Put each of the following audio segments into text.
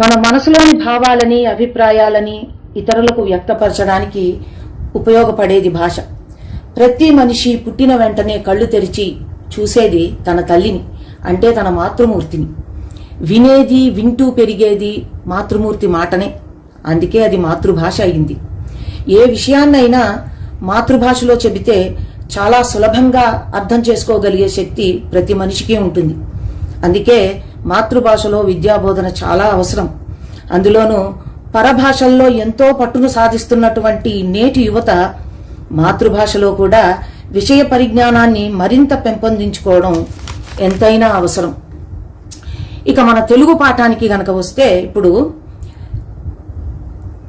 మన మనసులోని భావాలని అభిప్రాయాలని ఇతరులకు వ్యక్తపరచడానికి ఉపయోగపడేది భాష. ప్రతి మనిషి పుట్టిన వెంటనే కళ్ళు తెరిచి చూసేది తన తల్లిని అంటే తన మాతృమూర్తిని. వినేది వింటూ పెరిగేది మాతృమూర్తి మాటనే. అందుకే అది మాతృభాష అయింది. ఏ విషయాన్నైనా మాతృభాషలో చెబితే చాలా సులభంగా అర్థం చేసుకోగలిగే శక్తి ప్రతి మనిషికి ఉంటుంది. అందుకే మాతృభాషలో విద్యాబోధన చాలా అవసరం. అందులోనూ పరభాషల్లో ఎంతో పట్టును సాధిస్తున్నటువంటి నేటి యువత మాతృభాషలో కూడా విషయ పరిజ్ఞానాన్ని మరింత పెంపొందించుకోవడం ఎంతైనా అవసరం. ఇక మన తెలుగు పాఠానికి గనక వస్తే ఇప్పుడు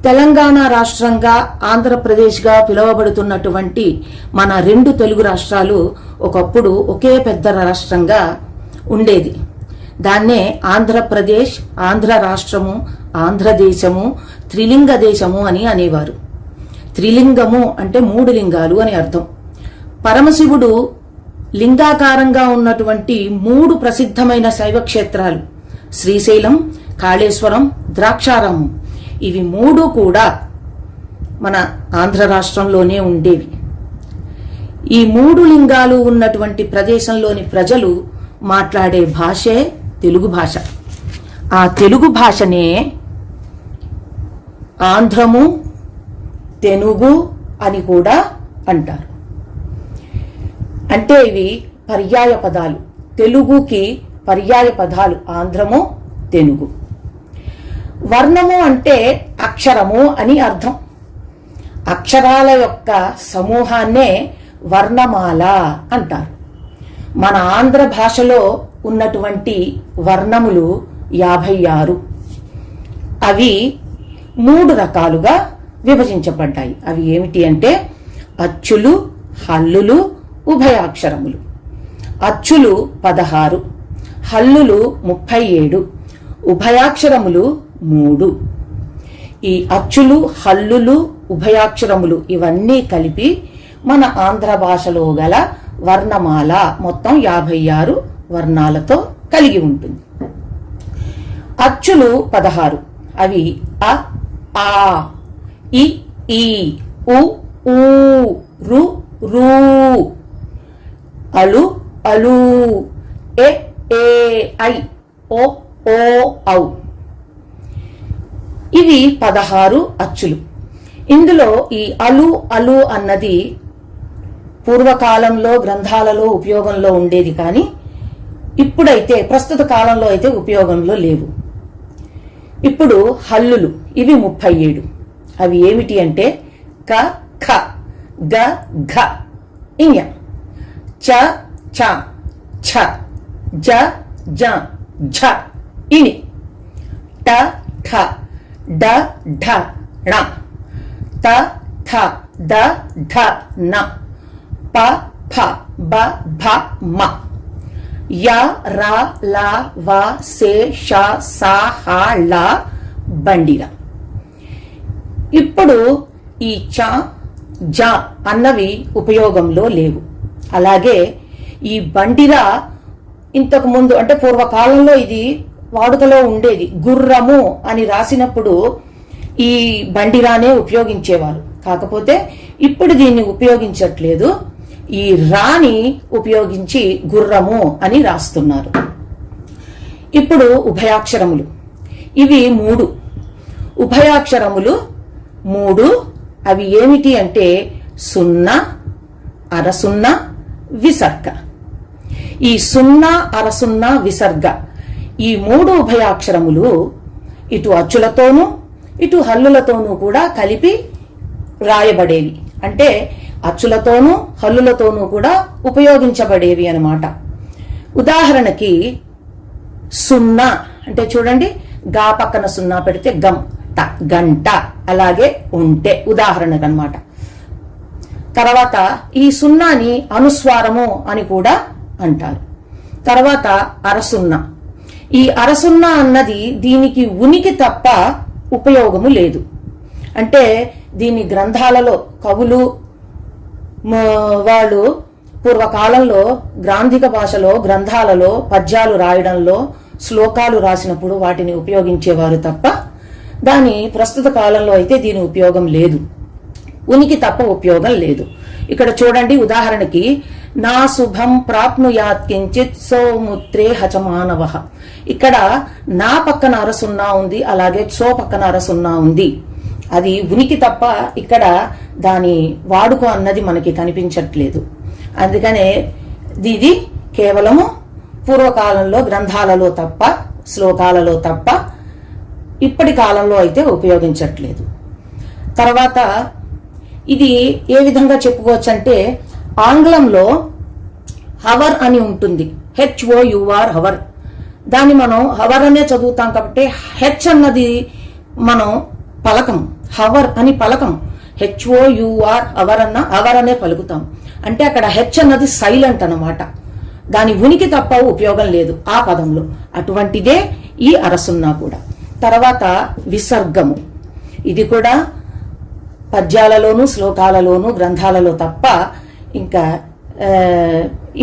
తెలంగాణ రాష్ట్రంగా ఆంధ్రప్రదేశ్గా పిలువబడుతున్నటువంటి మన రెండు తెలుగు రాష్ట్రాలు ఒకప్పుడు ఒకే పెద్ద రాష్ట్రంగా ఉండేది. దాన్నే ఆంధ్రప్రదేశ్ ఆంధ్ర రాష్ట్రము ఆంధ్రదేశము త్రిలింగ దేశము అని అనేవారు. త్రిలింగము అంటే మూడు లింగాలు అని అర్థం. పరమశివుడు లింగాకారంగా ఉన్నటువంటి మూడు ప్రసిద్ధమైన శైవ క్షేత్రాలు శ్రీశైలం కాళేశ్వరం ద్రాక్షారామం. ఇవి మూడు కూడా మన ఆంధ్ర రాష్ట్రంలోనే ఉండేవి. ఈ మూడు లింగాలు ఉన్నటువంటి ప్రదేశంలోని ప్రజలు మాట్లాడే భాషే తెలుగు భాష. ఆ తెలుగు భాషనే ఆంధ్రము తెనుగు అని కూడా అంటారు. అంటే ఇవి పర్యాయ పదాలు. తెలుగుకి పర్యాయ పదాలు ఆంధ్రము తెలుగు వర్ణము అంటే అక్షరము అని అర్థం. అక్షరాల యొక్క సమూహాన్నే వర్ణమాల అంటారు. మన ఆంధ్ర భాషలో ఉన్నటువంటి వర్ణములు యాభై ఆరు. అవి మూడు రకాలుగా విభజించబడ్డాయి. అవి ఏమిటి అంటే అచ్చులు హల్లులు ఉభయాక్షరములు. అచ్చులు పదహారు హల్లులు ముప్పై ఏడు ఉభయాక్షరములు మూడు. ఈ అచ్చులు హల్లులు ఉభయాక్షరములు ఇవన్నీ కలిపి మన ఆంధ్ర భాషలో గల వర్ణమాల మొత్తం యాభై ఆరు వర్ణాలతో కలిగి ఉంటుంది. అచ్చులు పదహారు. అవి అ ఆ ఇ ఈ ఉ ఊ రు రు. అలు అలు. ఎ ఏ ఐ ఓ ఓ ఔ. ఇవి పదహారు అచ్చులు. ఇందులో ఈ అలు అలు అన్నది పూర్వకాలంలో గ్రంథాలలో ఉపయోగంలో ఉండేది కానీ ఇప్పుడైతే ప్రస్తుత కాలంలో అయితే ఉపయోగంలో లేవు. ఇప్పుడు హల్లులు ఇవి ముప్పై ఏడు అవి ఏమిటి అంటే క ఖ గ ఘ ఇయ చ చ ఛ జ జ ఝ ఇని. ట ఠ డ ఢ ణ. త థ ద ఢ న. ప ఫ బ భ మ. య రా లా వ సే ష సా హ లా బండిరా ఇప్పుడు ఈ చ జ అన్నవి ఉపయోగంలో లేవు. అలాగే ఈ బండిరా ఇంతకు ముందు అంటే పూర్వకాలంలో ఇది వాడుకలో ఉండేది. గుర్రము అని రాసినప్పుడు ఈ బండిరానే ఉపయోగించేవారు. కాకపోతే ఇప్పుడు దీన్ని ఉపయోగించట్లేదు. ఈ రాని ఉపయోగించి గుర్రము అని రాస్తున్నారు. ఇప్పుడు ఉభయాక్షరములు. ఇవి మూడు. ఉభయాక్షరములు మూడు. అవి ఏమిటి అంటే సున్నా అరసున్నా విసర్గ. ఈ సున్నా అరసున్నా విసర్గ ఈ మూడు ఉభయాక్షరములు ఇటు అచ్చులతోనూ ఇటు హల్లులతోనూ కూడా కలిపి రాయబడేవి. అంటే అచ్చులతోనూ హల్లులతోనూ కూడా ఉపయోగించబడేవి అన్నమాట. ఉదాహరణకి సున్నా అంటే చూడండి గా పక్కన సున్నా పెడితే గం ట గంట అలాగే ఉంటే ఉదాహరణకు అన్నమాట. తర్వాత ఈ సున్నాని అనుస్వారము అని కూడా అంటారు. తర్వాత అరసున్నా. ఈ అరసున్నా అన్నది దీనికి ఉనికి తప్ప ఉపయోగము లేదు. అంటే దీని గ్రంథాలలో కవులు వాళ్ళు పూర్వకాలంలో గ్రాంధిక భాషలో గ్రంథాలలో పద్యాలు రాయడంలో శ్లోకాలు రాసినప్పుడు వాటిని ఉపయోగించేవారు తప్ప దాని ప్రస్తుత కాలంలో అయితే దీని ఉపయోగం లేదు. ఉనికి తప్ప ఉపయోగం లేదు. ఇక్కడ చూడండి ఉదాహరణకి నా శుభం ప్రాప్నుయాత్ కించిత్ సోముత్రే హచమానవ. ఇక్కడ నా పక్కన అరసున్నా ఉంది అలాగే సో పక్కన అరసున్నా ఉంది. అది ఉనికి తప్ప ఇక్కడ దాని వాడుక అన్నది మనకి కనిపించట్లేదు. అందుకనే ఇది కేవలము పూర్వకాలంలో గ్రంథాలలో తప్ప శ్లోకాలలో తప్ప ఇప్పటి కాలంలో అయితే ఉపయోగించట్లేదు. తర్వాత ఇది ఏ విధంగా చెప్పుకోవచ్చు అంటే ఆంగ్లంలో హవర్ అని ఉంటుంది. H O U R hour. దాన్ని మనం హవర్ అనే చదువుతాం కాబట్టి హెచ్ అన్నది మనం పలకం హవర్ అని పలకం. H O U R hour అన్న అవర్ అనే పలుకుతాం. అంటే అక్కడ హెచ్ అన్నది సైలెంట్ అన్నమాట. దాని ఉనికి తప్ప ఉపయోగం లేదు ఆ పదంలో. అటువంటిదే ఈ అరసున్నా కూడా. తర్వాత విసర్గము. ఇది కూడా పద్యాలలోను శ్లోకాలలోను గ్రంథాలలో తప్ప ఇంకా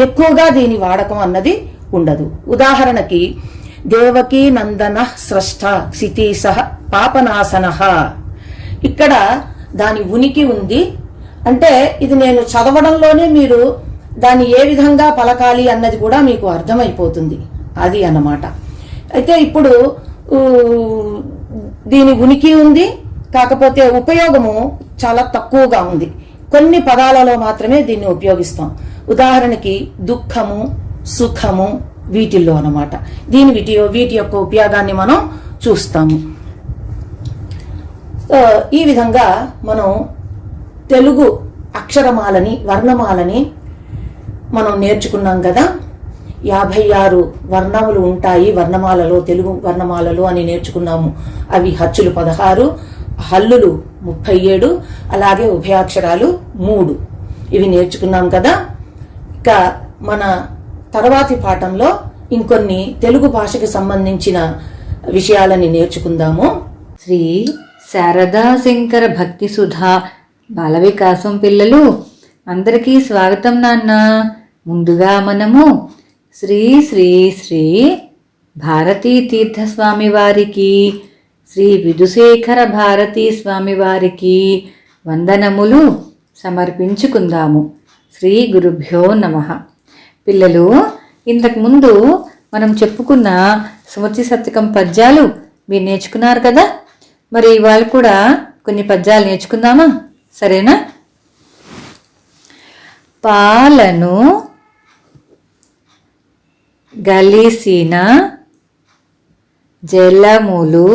ఎక్కువగా దీని వాడకం అన్నది ఉండదు. ఉదాహరణకి దేవకీ నందన స్రష్ట క్షితీస పాపనాసన ఇక్కడ దాని ఉనికి ఉంది. అంటే ఇది నేను చదవడంలోనే మీరు దాన్ని ఏ విధంగా పలకాలి అన్నది కూడా మీకు అర్థమైపోతుంది. అది అన్నమాట. అయితే ఇప్పుడు దీని ఉనికి ఉంది. కాకపోతే ఉపయోగము చాలా తక్కువగా ఉంది. కొన్ని పదాలలో మాత్రమే దీన్ని ఉపయోగిస్తాం. ఉదాహరణకి దుఃఖము సుఖము వీటిల్లో అన్నమాట. దీని వీటి వీటి యొక్క ఉపయోగాన్ని మనం చూస్తాము. ఈ విధంగా మనం తెలుగు అక్షరమాలని వర్ణమాలని మనం నేర్చుకున్నాం కదా. యాభై ఆరు వర్ణములు ఉంటాయి వర్ణమాలలో తెలుగు వర్ణమాలలో అని నేర్చుకున్నాము. అవి హచ్చులు పదహారు హల్లులు ముప్పై ఏడు అలాగే ఉభయాక్షరాలు మూడు. ఇవి నేర్చుకున్నాం కదా. ఇక మన తర్వాతి పాఠంలో ఇంకొన్ని తెలుగు భాషకు సంబంధించిన విషయాలని నేర్చుకుందాము. శ్రీ శారదా శంకర భక్తి సుధా. పిల్లలు అందరికీ స్వాగతం నాన్న. ముందుగా మనము శ్రీ శ్రీ శ్రీ భారతీ తీర్థస్వామి వారికి శ్రీ విధుశేఖర భారతీ స్వామి వారికి వందనములు సమర్పించుకుందాము. శ్రీ గురుభ్యో నమ. పిల్లలు ఇంతకుముందు మనం చెప్పుకున్న స్మృతి శతకం పద్యాలు మీరు నేర్చుకున్నారు కదా? మరి ఇవాళ కూడా కొన్ని పద్యాలు నేర్చుకుందామా? సరేనా? పాలను గలిసిన జలములు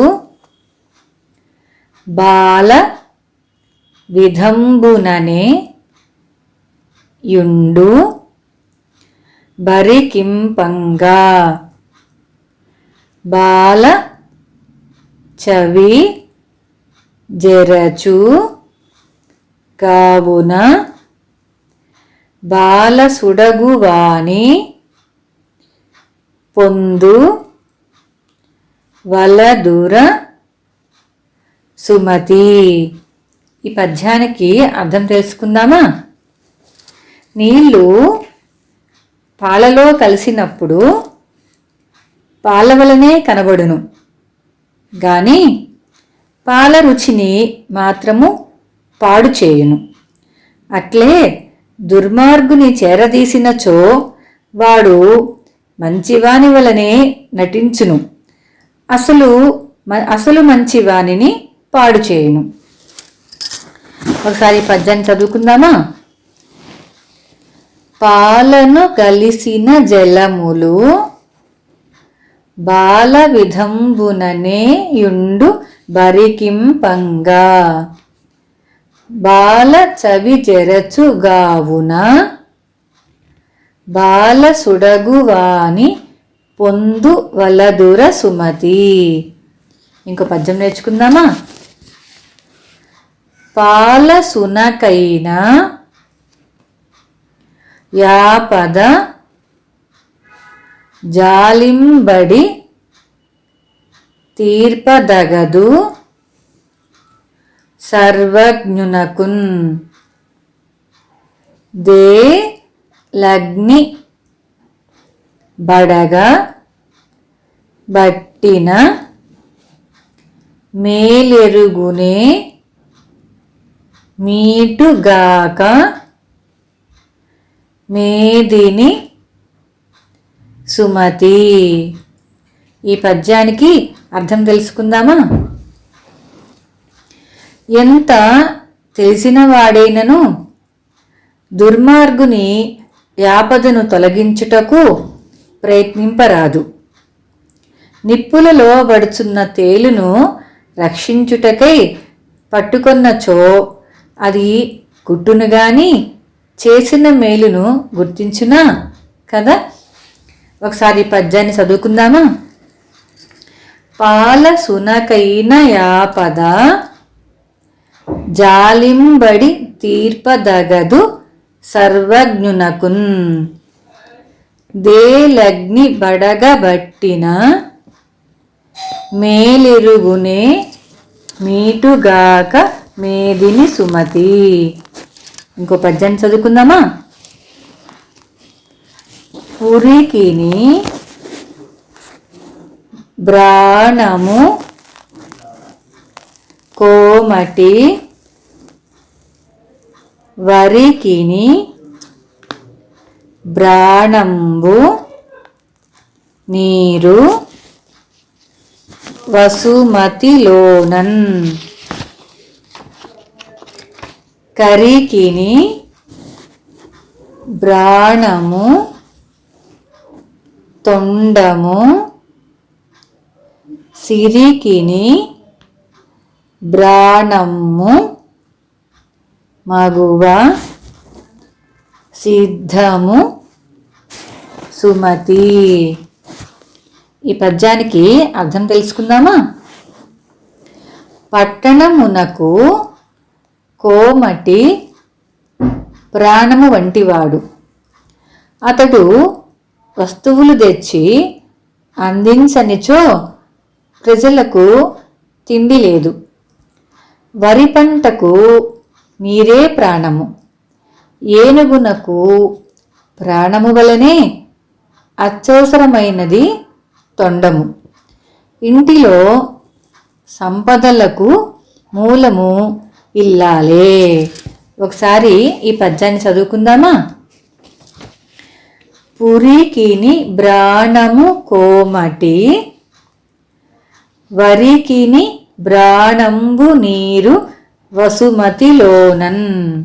బాల విధంబుననే యుండు బరికింపంగా. బాల చవి జరచు కావున బాలసుడగువాణి పొందు వలదుర సుమతి. ఈ పద్యానికి అర్థం తెలుసుకుందామా? నీళ్ళు పాలలో కలిసినప్పుడు పాల వలనే కనబడును. కానీ పాల రుచిని మాత్రము పాడు చేయును అట్లే దుర్మార్గుని చేరదీసినచో వాడు మంచివాని వలనే నటించును. అసలు మ- అసలు మంచివానిని పాడు చేయును ఒకసారి పద్యాన్ని చదువుకుందామా? పాలను కలిసిన జలములు బాల విధంబుననే యుండు బరికింపంగా. బాల చవి జరచుగావున బాల సుడగువాని పొందు వలదుర సుమతి ఇంకో పద్యం నేర్చుకుందామా? పాల సునకైన యాపద జాలింబడి తీర్పదగదు సర్వజ్ఞునకున్. దే లగ్ని బడగ బట్టిన మేలెరుగునే మీటుగాక మేదిని సుమతి ఈ పద్యానికి అర్థం తెలుసుకుందామా? ఎంత తెలిసిన వాడైనను దుర్మార్గుని యాపదను తొలగించుటకు ప్రయత్నింపరాదు. నిప్పులలో పడుచున్న తేలును రక్షించుటకై పట్టుకొన్నచో అది కుట్టును గాని చేసిన మేలును గుర్తించునా? కదా? ఒకసారి ఈ పద్యాన్ని చదువుకుందామా? పాల సునకైన యాపద జాలింబడి తీర్పదగదు సర్వజ్ఞునకున్. దేలగ్ని బడగబట్టిన మేలిరుగునే మీటుగాక మేదిని సుమతి. ఇంకో పద్యాన్ని చదువుకుందామా? పురికిని బ్రాణము కోమటి వరికిని బ్రాణంబు నీరు వసుమతిలోనన్ కరికిని బ్రాణము తొండము సిరికిని బ్రాణము మగువ సిద్ధము సుమతి. ఈ పద్యానికి అర్థం తెలుసుకుందామా? పట్టణమునకు కోమటి ప్రాణము వంటివాడు. అతడు వస్తువులు తెచ్చి అందించనిచో ప్రజలకు తిండి లేదు. వరి పంటకు నీరే ప్రాణము. ఏనుగునకు ప్రాణము వలనే అత్యవసరమైనది తొండము. ఇంటిలో సంపదలకు మూలము ఇల్లాలే. ఒకసారి ఈ పద్యాన్ని చదువుకుందామా? పురికిని బ్రాణము కోమటి వరికిని బ్రాణంబు నీరు వసుమతిలోనన్.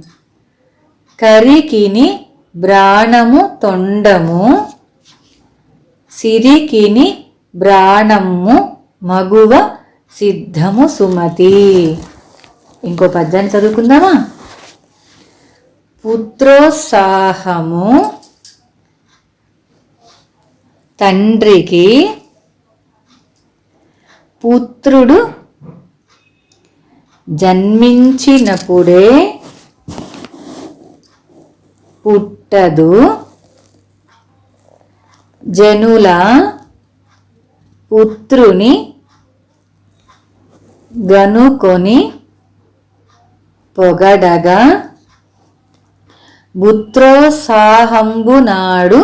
కరికిని బ్రాణము తొండము సిరికిని బ్రాణము మగువ సిద్ధము సుమతి. ఇంకో పద్యాన్ని చదువుకుందామా? పుత్రోత్సాహము తండ్రికి పుత్రుడు జన్మించినప్పుడే పుట్టదు. జనుల పుత్రుని గనుకొని పొగడగా పుత్రోత్సాహంబు నాడు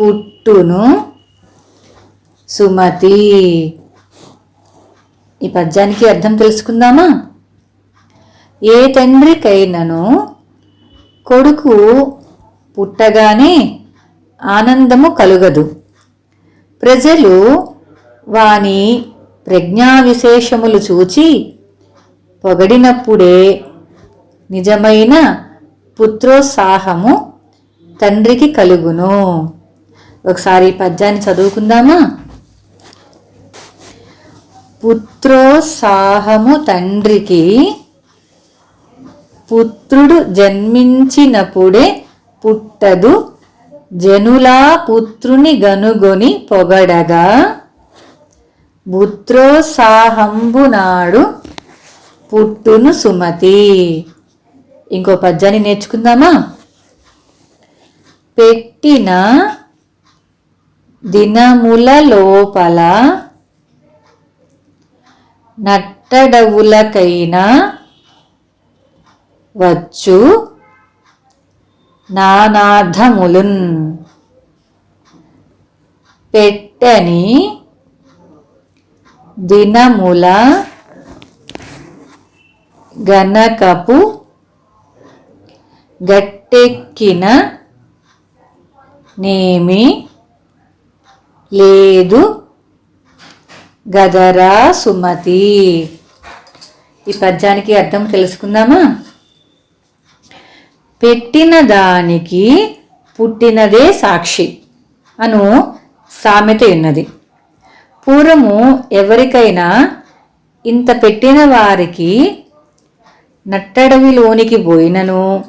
పుట్టును సుమతి. ఈ పద్యానికి అర్థం తెలుసుకుందామా? ఏ తండ్రికైనను కొడుకు పుట్టగానే ఆనందము కలుగదు. ప్రజలు వాని ప్రజ్ఞా విశేషములు చూచి పొగడినప్పుడే నిజమైన పుత్రోత్సాహము తండ్రికి కలుగును. ఒకసారి పద్యాన్ని చదువుకుందామా? పుత్రోత్సాహము తండ్రికి పుత్రుడు జన్మించినప్పుడే పుట్టదు జనులా పుత్రుని గనుగొని పొగడగా. పుత్రోత్సాహంబునాడు పుట్టును సుమతి. ఇంకో పద్యాన్ని నేర్చుకుందామా? పెట్టిన దినముల లోపల నట్టడవులకైనా వచ్చు నానార్థములున్. పెట్టని దినముల గనకపు గట్టెక్కిన నేమి లేదు. గదరా సుమతి. ఈ పద్యానికి అర్థం తెలుసుకుందామా? పెట్టిన దానికి పుట్టినదే సాక్షి అను సామెత ఉన్నది. పూర్వము ఎవరికైనా ఇంత పెట్టిన వారికి నట్టడవిలోనికి పోయినను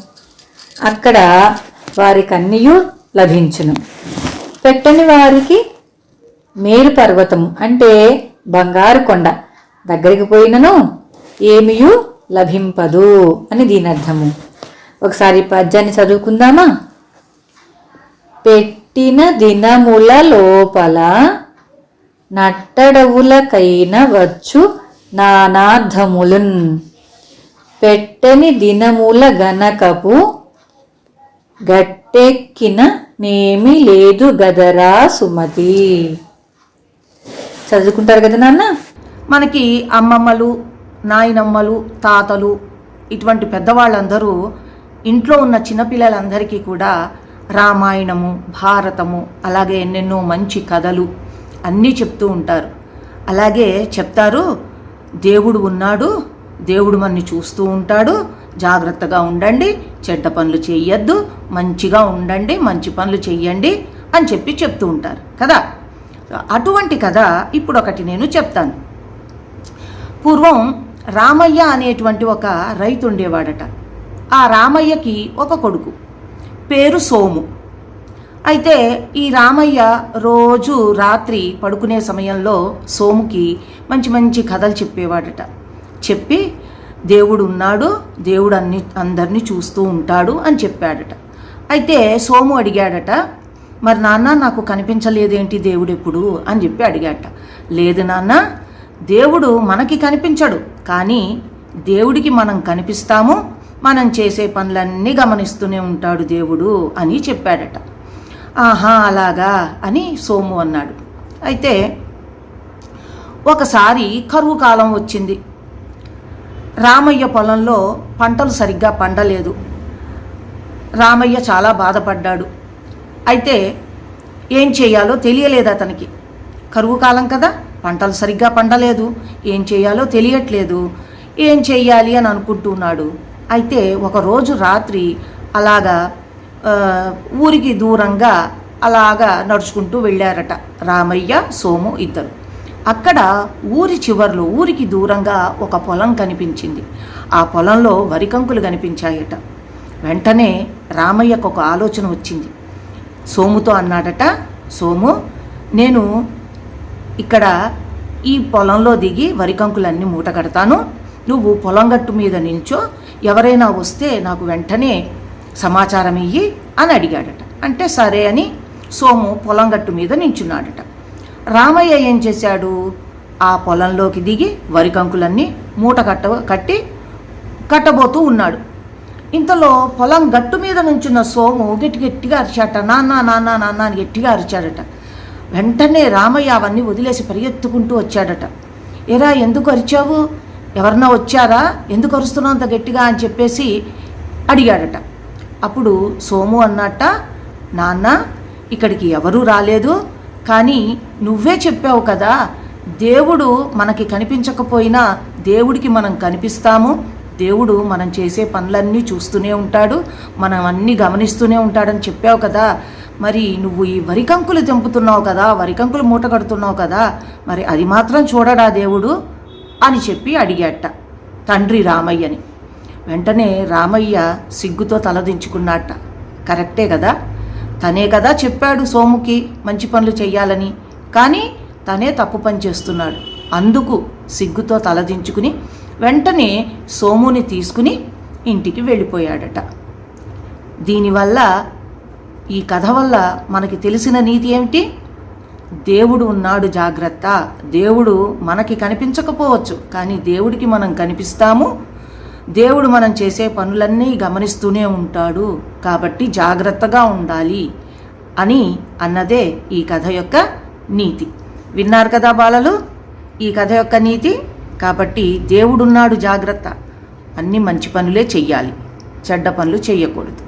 అక్కడ వారికన్నయూ లభించును. పెట్టని వారికి మేరు పర్వతం అంటే బంగారు కొండ. దగ్గరికి పోయినను ఏమియు లభింపదు అని దీని అర్థము. ఒకసారి పద్యాన్ని చదువుకుందామా? పెట్టిన దినముల లోపల నట్టడవులకైన వచ్చు నానార్థములున్. పెట్టని దినముల గనకపు గట్టెక్కిన నేమి లేదు గదరా సుమతి. చదువుకుంటారు కదా నాన్న? మనకి అమ్మమ్మలు నాయనమ్మలు తాతలు ఇటువంటి పెద్దవాళ్ళందరూ ఇంట్లో ఉన్న చిన్నపిల్లలందరికీ కూడా రామాయణము భారతము అలాగే ఎన్నెన్నో మంచి కథలు అన్నీ చెప్తూ ఉంటారు. అలాగే చెప్తారు దేవుడు ఉన్నాడు దేవుడు మనని చూస్తూ ఉంటాడు జాగ్రత్తగా ఉండండి చెడ్డ పనులు చేయొద్దు మంచిగా ఉండండి మంచి పనులు చెయ్యండి అని చెప్పి చెప్తూ ఉంటారు కదా? అటువంటి కథ ఇప్పుడు ఒకటి నేను చెప్తాను. పూర్వం రామయ్య అనేటువంటి ఒక రైతు ఉండేవాడట ఆ రామయ్యకి ఒక కొడుకు. పేరు సోము. అయితే ఈ రామయ్య రోజు రాత్రి పడుకునే సమయంలో సోముకి మంచి మంచి కథలు చెప్పేవాడట. చెప్పి దేవుడు ఉన్నాడు దేవుడు అన్ని అందరినీ చూస్తూ ఉంటాడు అని చెప్పాడట. అయితే సోము అడిగాడట మరి నాన్న నాకు కనిపించలేదేంటి దేవుడు ఎప్పుడు అని చెప్పి అడిగాట. లేదు నాన్న దేవుడు మనకి కనిపించడు. కానీ దేవుడికి మనం కనిపిస్తాము మనం చేసే పనులన్నీ గమనిస్తూనే ఉంటాడు దేవుడు అని చెప్పాడట. ఆహా అలాగా అని సోము అన్నాడు. అయితే ఒకసారి కరువు కాలం వచ్చింది. రామయ్య పొలంలో పంటలు సరిగ్గా పండలేదు. రామయ్య చాలా బాధపడ్డాడు. అయితే ఏం చేయాలో తెలియలేదు అతనికి. కరువు కాలం కదా పంటలు సరిగ్గా పండలేదు. ఏం చేయాలో తెలియట్లేదు. ఏం చేయాలి అని అనుకుంటున్నాడు. అయితే ఒకరోజు రాత్రి అలాగా ఊరికి దూరంగా అలాగా నడుచుకుంటూ వెళ్ళారట రామయ్య సోము ఇద్దరు. అక్కడ ఊరి చివర్లో ఊరికి దూరంగా ఒక పొలం కనిపించింది. ఆ పొలంలో వరికంకులు కనిపించాయట. వెంటనే రామయ్యకు ఒక ఆలోచన వచ్చింది. సోముతో అన్నాడట సోము నేను ఇక్కడ ఈ పొలంలో దిగి వరికంకులన్నీ మూట కడతాను. నువ్వు పొలం గట్టు మీద నిల్చో ఎవరైనా వస్తే నాకు వెంటనే సమాచారం ఇయ్యి అని అడిగాడట. అంటే సరే అని సోము పొలం గట్టు మీద నించున్నాడట రామయ్య ఏం చేశాడు? ఆ పొలంలోకి దిగి వరికంకులన్నీ మూట కట్ట కట్టి కట్టబోతూ ఉన్నాడు. ఇంతలో పొలం గట్టు మీద నుంచున్న సోము గట్టి గట్టిగా అరిచాట నాన్న నాన్న నాన్న అని గట్టిగా అరిచాడట. వెంటనే రామయ్య అవన్నీ వదిలేసి పరిగెత్తుకుంటూ వచ్చాడట. ఎరా ఎందుకు అరిచావు? ఎవరన్నా వచ్చారా? ఎందుకు అరుస్తున్నావు అంత గట్టిగా? అని చెప్పేసి అడిగాడట. అప్పుడు సోము అన్నట్ట నాన్న ఇక్కడికి ఎవరూ రాలేదు. కానీ నువ్వే చెప్పావు కదా దేవుడు మనకి కనిపించకపోయినా దేవుడికి మనం కనిపిస్తాము. దేవుడు మనం చేసే పనులన్నీ చూస్తూనే ఉంటాడు. మనం అన్నీ గమనిస్తూనే ఉంటాడని చెప్పావు కదా. మరి నువ్వు ఈ వరికంకులు తెంపుతున్నావు కదా వరికంకులు మూట కడుతున్నావు కదా మరి అది మాత్రం చూడడా దేవుడు? అని చెప్పి అడిగాట తండ్రి రామయ్యని. వెంటనే రామయ్య సిగ్గుతో తలదించుకున్నట్ట కరెక్టే కదా. తనే కదా చెప్పాడు సోముకి మంచి పనులు చేయాలని కానీ తనే తప్పు పని చేస్తున్నాడు. అందుకు సిగ్గుతో తలదించుకుని వెంటనే సోముని తీసుకుని ఇంటికి వెళ్ళిపోయాడట. దీనివల్ల ఈ కథ వల్ల మనకి తెలిసిన నీతి ఏమిటి? దేవుడు ఉన్నాడు జాగ్రత్త. దేవుడు మనకి కనిపించకపోవచ్చు కానీ దేవుడికి మనం కనిపిస్తాము. దేవుడు మనం చేసే పనులన్నీ గమనిస్తూనే ఉంటాడు. కాబట్టి జాగ్రత్తగా ఉండాలి అని అన్నదే ఈ కథ యొక్క నీతి. విన్నారు కదా బాలలు? ఈ కథ యొక్క నీతి? కాబట్టి దేవుడున్నాడు జాగ్రత్త. అన్ని మంచి పనులే చెయ్యాలి. చెడ్డ పనులు చెయ్యకూడదు.